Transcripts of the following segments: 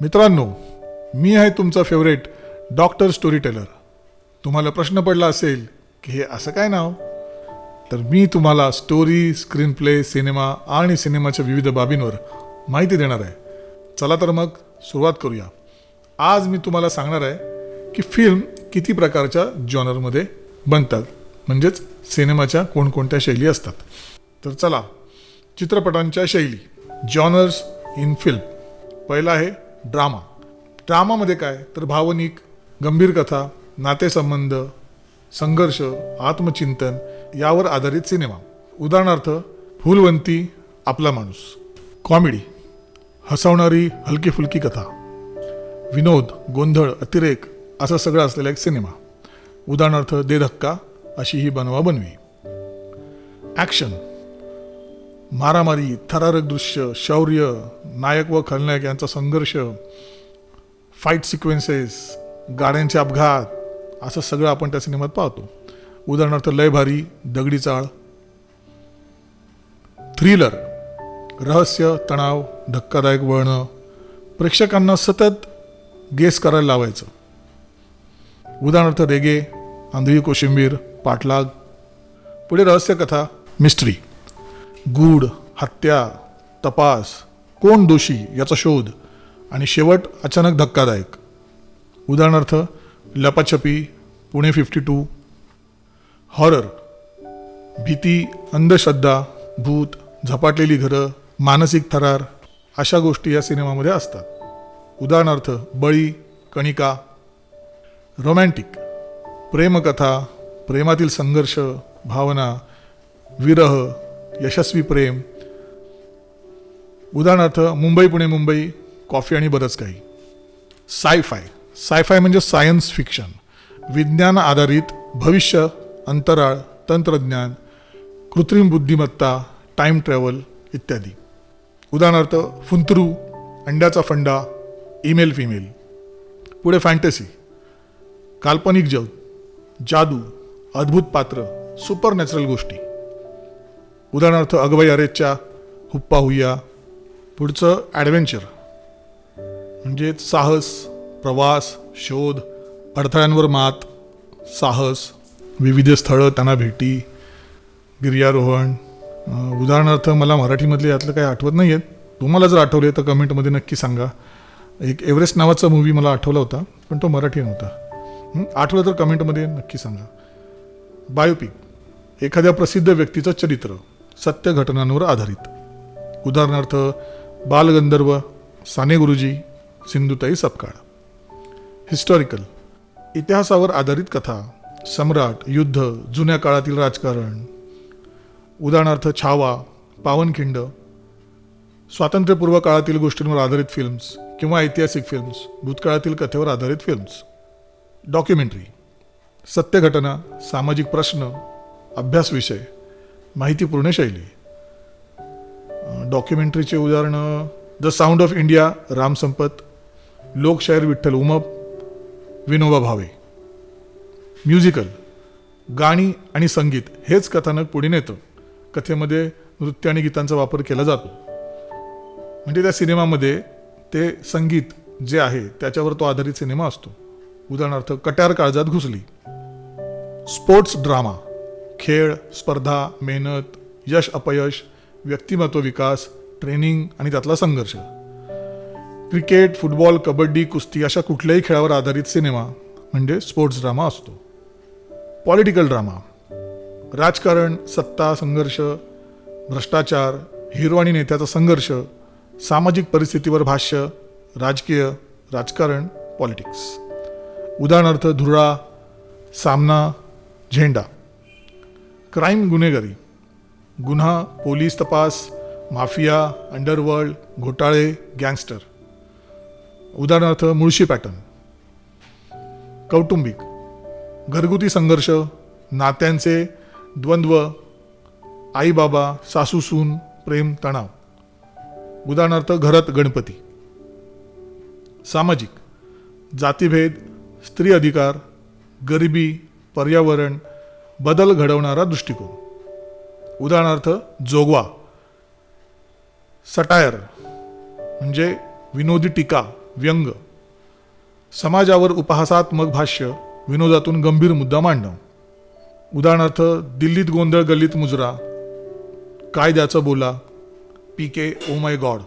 मित्रांनो मी आहे तुमचा फेवरेट डॉक्टर स्टोरी टेलर तुम्हाला प्रश्न पडला असेल की हे असं काय नाव? तर मी तुम्हाला स्टोरी स्क्रीन प्ले सिनेमा आणि सिनेमाच्या विविध बाबींवर माहिती देणार आहे. चला तर मग सुरुवात करूया. आज मी तुम्हाला सांगणार आहे की फिल्म किती प्रकारच्या जॉनरमध्ये बनतात. म्हणजेच सिनेमाच्या कोणकोणत्या शैली असतात. तर चला चित्रपटांच्या शैली जॉनर्स इन फिल्म. पहिला आहे ड्रामा. ड्रामामध्ये काय? तर भावनिक गंभीर कथा नातेसंबंध संघर्ष आत्मचिंतन यावर आधारित सिनेमा. उदाहरणार्थ फुलवंती आपला माणूस. कॉमेडी हसवणारी हलकी फुलकी कथा. विनोद गोंधळ अतिरेक असा सगळं असलेला एक सिनेमा. उदाहरणार्थ दे धक्का अशी ही बनवा बनवी. ॲक्शन. मारामारी थरारक दृश्य शौर्य नायक व खलनायक यांचा संघर्ष फाईट सिक्वेन्सेस गाड्यांचे अपघात असं सगळं आपण त्या सिनेमात पाहतो. उदाहरणार्थ लय भारी दगडी चाळ थ्रिलर रहस्य तणाव धक्कादायक वळणं प्रेक्षकांना सतत गेस करायला लावायचं. उदाहरणार्थ रेगे आंधळी कोशिंबीर पाठलाग पुढे रहस्यकथा मिस्ट्री गूढ हत्या तपास कोण दोषी याचा शोध आणि शेवट अचानक धक्कादायक. उदाहरणार्थ लपाछपी पुणे फिफ्टी टू हॉरर भीती अंधश्रद्धा भूत झपाटलेली घरं मानसिक थरार अशा गोष्टी या सिनेमामध्ये असतात. उदाहरणार्थ बळी कणिका रोमॅन्टिक प्रेमकथा प्रेमातील संघर्ष भावना विरह यशस्वी प्रेम. उदाहरणार्थ मुंबई पुणे मुंबई कॉफी आणि बरंच काही. सायफाय सायफाय म्हणजे सायन्स फिक्शन विज्ञान आधारित भविष्य अंतराळ तंत्रज्ञान कृत्रिम बुद्धिमत्ता टाईम ट्रॅव्हल इत्यादी. उदाहरणार्थ फुंतरू अंड्याचा फंडा ईमेल फिमेल पुढे फॅन्टसी काल्पनिक जग जादू अद्भुत पात्र सुपर नॅचरल गोष्टी. उदाहरणार्थ अगबाई अरेच्या हुप्पा हुय्या पुढचं ॲडव्हेंचर म्हणजे साहस प्रवास शोध अडथळ्यांवर मात साहस विविध स्थळं त्यांना भेटी गिर्यारोहण. उदाहरणार्थ मला मराठीमधले यातलं काही आठवत नाही आहेत तुम्हाला जर आठवले तर कमेंटमध्ये नक्की सांगा. एक एव्हरेस्ट नावाचा मूवी मला आठवला होता पण तो मराठी नव्हता. आठवलं तर कमेंटमध्ये नक्की सांगा. बायोपिक एखाद्या प्रसिद्ध व्यक्तीचं चरित्र. सत्य घटनांवर आधारित. उदाहरणार्थ बालगंधर्व साने गुरुजी सिंधुताई सपकाळ. हिस्टॉरिकल इतिहासावर आधारित कथा सम्राट युद्ध जुन्या काळातील राजकारण. उदाहरणार्थ छावा पावनखिंड. स्वातंत्र्यपूर्व काळातील गोष्टींवर आधारित फिल्म्स किंवा ऐतिहासिक फिल्म्स भूतकाळातील कथेवर आधारित फिल्म्स डॉक्युमेंटरी सत्यघटना सामाजिक प्रश्न अभ्यास विषय माहितीपूर्ण शैली. डॉक्युमेंटरीचे उदाहरणं the sound of India Ram Sampat लोकशाहीर विठ्ठल उमप विनोबा भावे. म्युझिकल गाणी आणि संगीत हेच कथानक पुढे नेतं. कथेमध्ये नृत्य आणि गीतांचा वापर केला जातो. म्हणजे त्या सिनेमामध्ये ते संगीत जे आहे त्याच्यावर तो आधारित सिनेमा असतो. उदाहरणार्थ कट्यार काळजात घुसली. Sports drama. खेळ स्पर्धा मेहनत यश अपयश व्यक्तिमत्व विकास ट्रेनिंग आणि त्यातला संघर्ष. क्रिकेट फुटबॉल कबड्डी कुस्ती अशा कुठल्याही खेळावर आधारित सिनेमा म्हणजे स्पोर्ट्स ड्रामा असतो. Political drama. राजकारण सत्ता संघर्ष भ्रष्टाचार हिरो आणि नेत्याचा संघर्ष सामाजिक परिस्थितीवर भाष्य राजकीय राजकारण पॉलिटिक्स. उदाहरणार्थ धुळा सामना झेंडा. क्राईम गुन्हेगारी. गुन्हा पोलीस तपास माफिया अंडरवर्ल्ड घोटाळे गँगस्टर. उदाहरणार्थ मुळशी पॅटर्न. कौटुंबिक. घरगुती संघर्ष नात्यांचे द्वंद्व आई बाबा प्रेम तणाव. उदाहरणार्थ घरात गणपती. सामाजिक. जातीभेद स्त्री अधिकार गरिबी पर्यावरण बदल घडवणारा दृष्टिकोन. उदाहरणार्थ जोगवा. सटायर म्हणजे विनोदी टीका व्यंग. समाजावर उपहासात्मक भाष्य विनोदातून गंभीर मुद्दा मांडणं. उदाहरणार्थ दिल्लीत गोंधळ गल्लीत मुजरा. Kaydyacha Bola. P K O my god.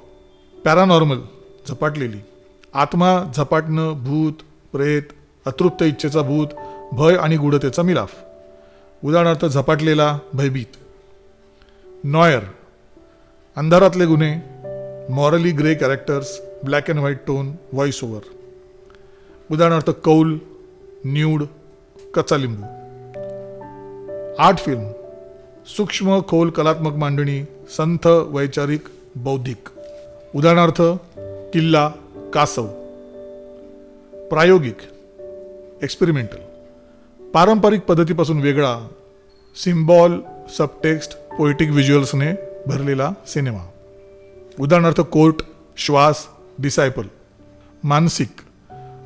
Paranormal झपाटलेली. आत्मा झपाटणं भूत प्रेत अतृप्त इच्छेचा भूत भय आणि गूढतेचा मिलाफ. उदाहरणार्थ झपाटलेला भयभीत. नॉयर अंधारातले गुन्हे morally grey characters black and white tone voice over उदाहरणार्थ कौल न्यूड कच्चा लिंबू. आर्ट फिल्म सूक्ष्म खोल कलात्मक मांडणी संथ वैचारिक बौद्धिक. उदाहरणार्थ किल्ला कासव. प्रायोगिक एक्सपेरिमेंटल पारंपरिक पद्धतीपासून वेगळा सिम्बॉल सबटेक्स्ट पोएटिक व्हिज्युअल्सने भरलेला सिनेमा. उदाहरणार्थ कोर्ट श्वास डिसायपल. मानसिक.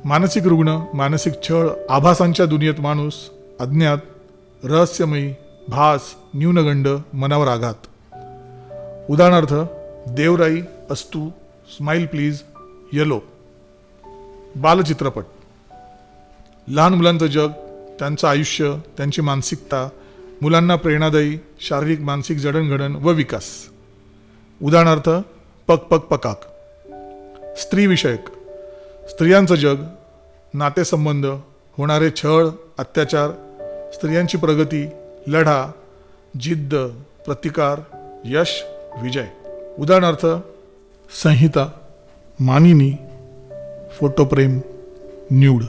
मानसिक रुग्ण मानसिक छळ आभासांच्या दुनियेत माणूस अज्ञात रहस्यमयी भास न्यूनगंड मनावर आघात. उदाहरणार्थ Devrai Astu smile please yellow. बालचित्रपट. लहान मुलांचं जग त्यांचं आयुष्य त्यांची मानसिकता मुलांना प्रेरणादायी शारीरिक मानसिक जडणघडण व विकास. उदाहरणार्थ पक पक पकाक. स्त्रीविषयक स्त्रियांचं जग नातेसंबंध होणारे छळ अत्याचार स्त्रियांची प्रगती लढा जिद्द प्रतिकार यश विजय. उदाहरणार्थ संहिता मानिनी फोटोप्रेम न्यूड.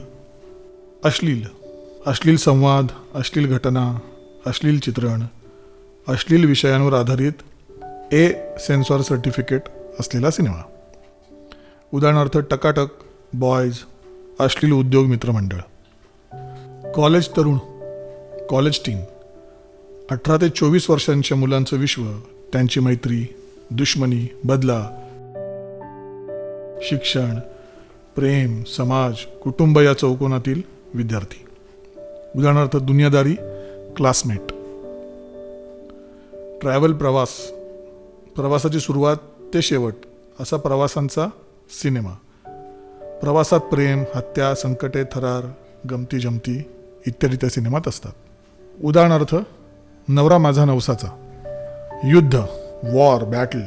अश्लील. अश्लील संवाद अश्लील घटना अश्लील चित्रण अश्लील विषयांवर आधारित ए सेन्सॉर सर्टिफिकेट असलेला सिनेमा. उदाहरणार्थ टकाटक बॉयज अश्लील उद्योग मित्रमंडळ कॉलेज तरुण कॉलेज टीम अठरा ते चोवीस वर्षांच्या मुलांचं विश्व त्यांची मैत्री दुश्मनी बदला. शिक्षण प्रेम समाज कुटुंब या चौकोनातील विद्यार्थी. उदाहरणार्थ दुनियादारी क्लासमेट ट्रॅव्हल प्रवास. प्रवासाची सुरुवात ते शेवट असा प्रवासांचा सिनेमा प्रवासात प्रेम हत्या संकटे थरार गमती जमती इत्यादी त्या सिनेमात असतात. उदाहरणार्थ नवरा माझा नवसाचा. युद्ध वॉर बॅटल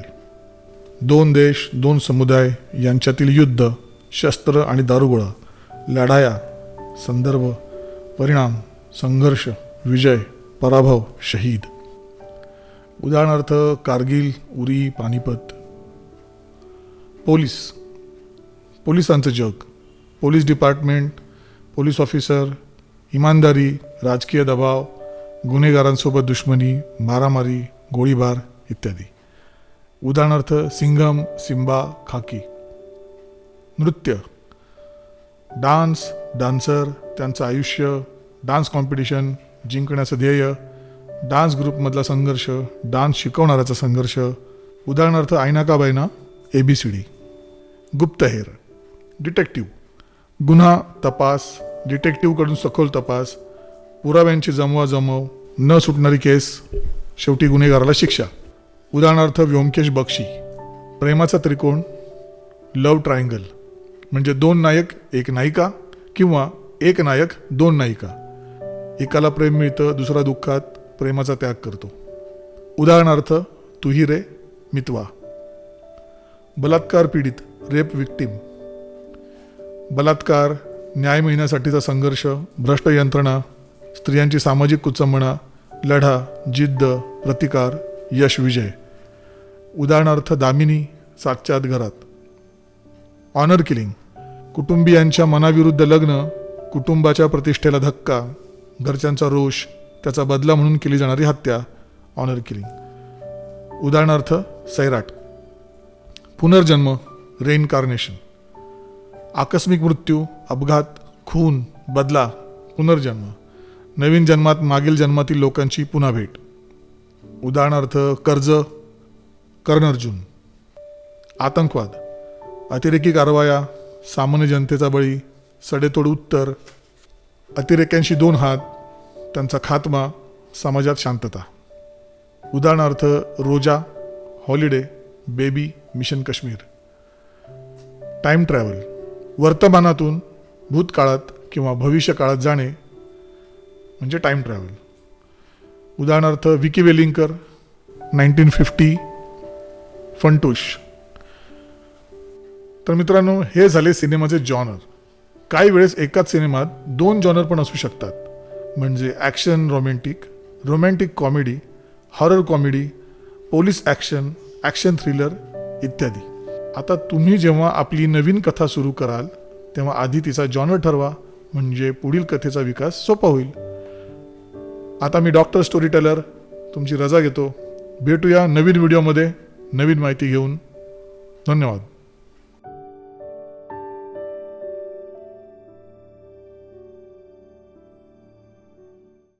दोन देश दोन समुदाय यांच्यातील युद्ध शस्त्र आणि दारुगोळा लढाया संदर्भ परिणाम संघर्ष विजय पराभव शहीद. उदाहरणार्थ कारगिल उरी पानिपत. पोलीस. पोलिसांचं जग. पोलीस डिपार्टमेंट पोलीस ऑफिसर इमानदारी राजकीय दबाव गुन्हेगारांसोबत दुश्मनी मारामारी गोळीबार इत्यादी. उदाहरणार्थ सिंघम सिंबा खाकी. नृत्य. डान्स डान्सर त्यांचं आयुष्य डान्स कॉम्पिटिशन जिंकण्याचं ध्येय डान्स ग्रुपमधला संघर्ष डान्स शिकवणाऱ्याचा संघर्ष उदाहरणार्थ Aayna Ka Bayna A B C D गुप्तहेर डिटेक्टिव्ह गुन्हा तपास डिटेक्टिव्हकडून सखोल तपास पुराव्यांची जमवाजमव न सुटणारी केस शेवटी गुन्हेगाराला शिक्षा उदाहरणार्थ व्योमकेश बक्षी प्रेमाचा त्रिकोण लव ट्रायंगल म्हणजे दोन नायक एक नायिका किंवा एक नायक दोन नायिका. एकाला प्रेम मिळतं दुसरा दुःखात प्रेमाचा त्याग करतो. उदाहरणार्थ तुही रे मितवा बलात्कार पीडित रेप विक्टीम. बलात्कार न्याय मिळण्यासाठीचा संघर्ष भ्रष्ट यंत्रणा स्त्रियांची सामाजिक कुचंबणा लढा जिद्द प्रतिकार यश विजय. उदाहरणार्थ दामिनी सातच्या घरात. ऑनर किलिंग कुटुंबियांच्या मनाविरुद्ध लग्न कुटुंबाच्या प्रतिष्ठेला धक्का घरच्यांचा रोष त्याचा बदला म्हणून केली जाणारी हत्या ऑनर किलिंग उदाहरणार्थ सैराट. पुनर्जन्म रेनकार्नेशन आकस्मिक मृत्यू अपघात खून बदला पुनर्जन्म. नवीन जन्मात मागील जन्मातील लोकांची पुन्हा भेट. उदाहरणार्थ कर्ज कर्णअर्जुन आतंकवाद. अतिरेकी कारवाया सामान्य जनतेचा बळी सडेतोड उत्तर अतिरेक्यांशी दोन हात त्यांचा खात्मा समाजात शांतता. उदाहरणार्थ Roja holiday baby mission Kashmir. Time travel. वर्तमानातून भूतकाळात किंवा भविष्य काळात जाणे म्हणजे टाईम ट्रॅव्हल. उदाहरणार्थ विकी वेलिंकर नाईन्टीन फिफ्टी फंटुश. तर मित्रांनो हे झाले सिनेमाचे जॉनर. काही वेळेस एकाच सिनेमात दोन जॉनर पण असू शकतात. म्हणजे action romantic romantic comedy horror comedy police action action thriller इत्यादी. आता तुम्ही जेव्हा आपली नवीन कथा सुरू कराल तेव्हा आधी तिचा जॉनर ठरवा म्हणजे पुढील कथेचा विकास सोपा होईल. आता मी डॉक्टर स्टोरी टेलर तुमची रजा घेतो. भेटूया नवीन व्हिडिओमध्ये नवीन माहिती घेऊन. धन्यवाद.